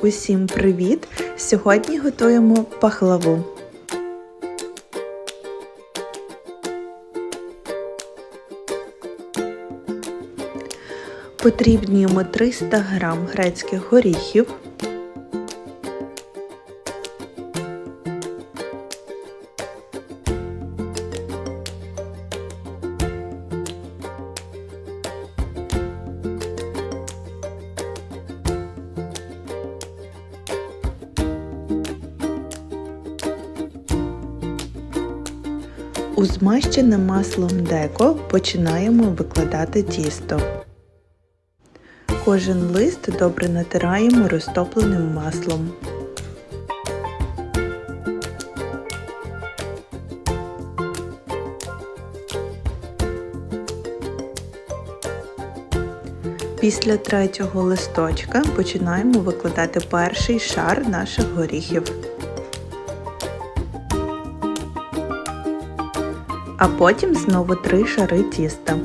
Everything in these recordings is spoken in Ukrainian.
Усім привіт! Сьогодні готуємо пахлаву. Потрібні йому 300 г грецьких горіхів, У змащене маслом деко починаємо викладати тісто. Кожен лист добре натираємо розтопленим маслом. Після третього листочка починаємо викладати перший шар наших горіхів. А потім знову три шари тіста.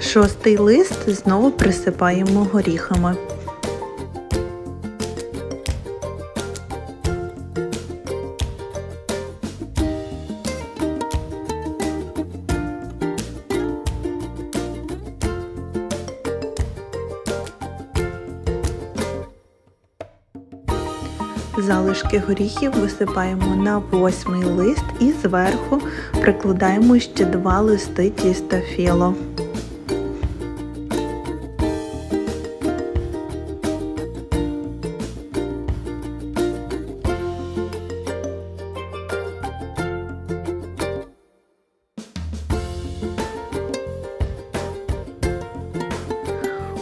Шостий лист знову присипаємо горіхами. Залишки горіхів висипаємо на восьмий лист і зверху прикладаємо ще два листи тіста філо.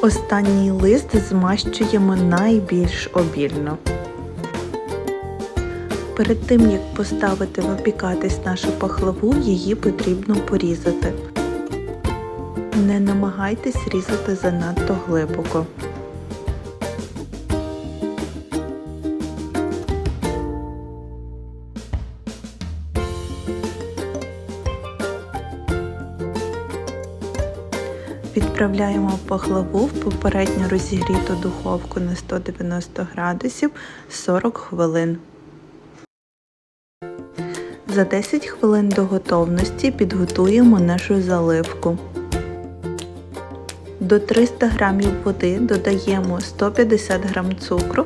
Останній лист змащуємо найбільш обільно. Перед тим як поставити випікатись нашу пахлаву, її потрібно порізати. Не намагайтесь різати занадто глибоко. Відправляємо пахлаву в попередньо розігріту духовку на 190 градусів 40 хвилин. За 10 хвилин до готовності підготуємо нашу заливку. До 300 г води додаємо 150 г цукру,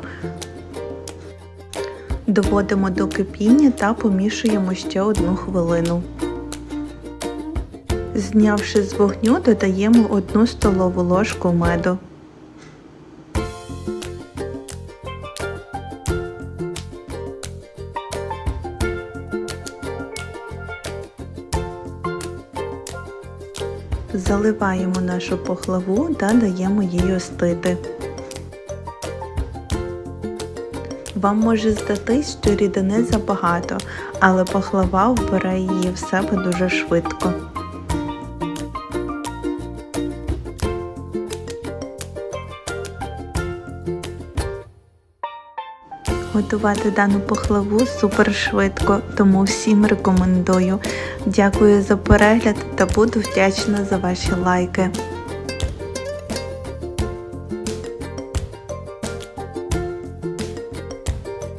доводимо до кипіння та помішуємо ще одну хвилину. Знявши з вогню, додаємо 1 столову ложку меду. Заливаємо нашу пахлаву та даємо їй остити. Вам може здатись, що рідини забагато, але пахлава вбере її в себе дуже швидко. Готувати дану пахлаву супер швидко, тому всім рекомендую. Дякую за перегляд та буду вдячна за ваші лайки.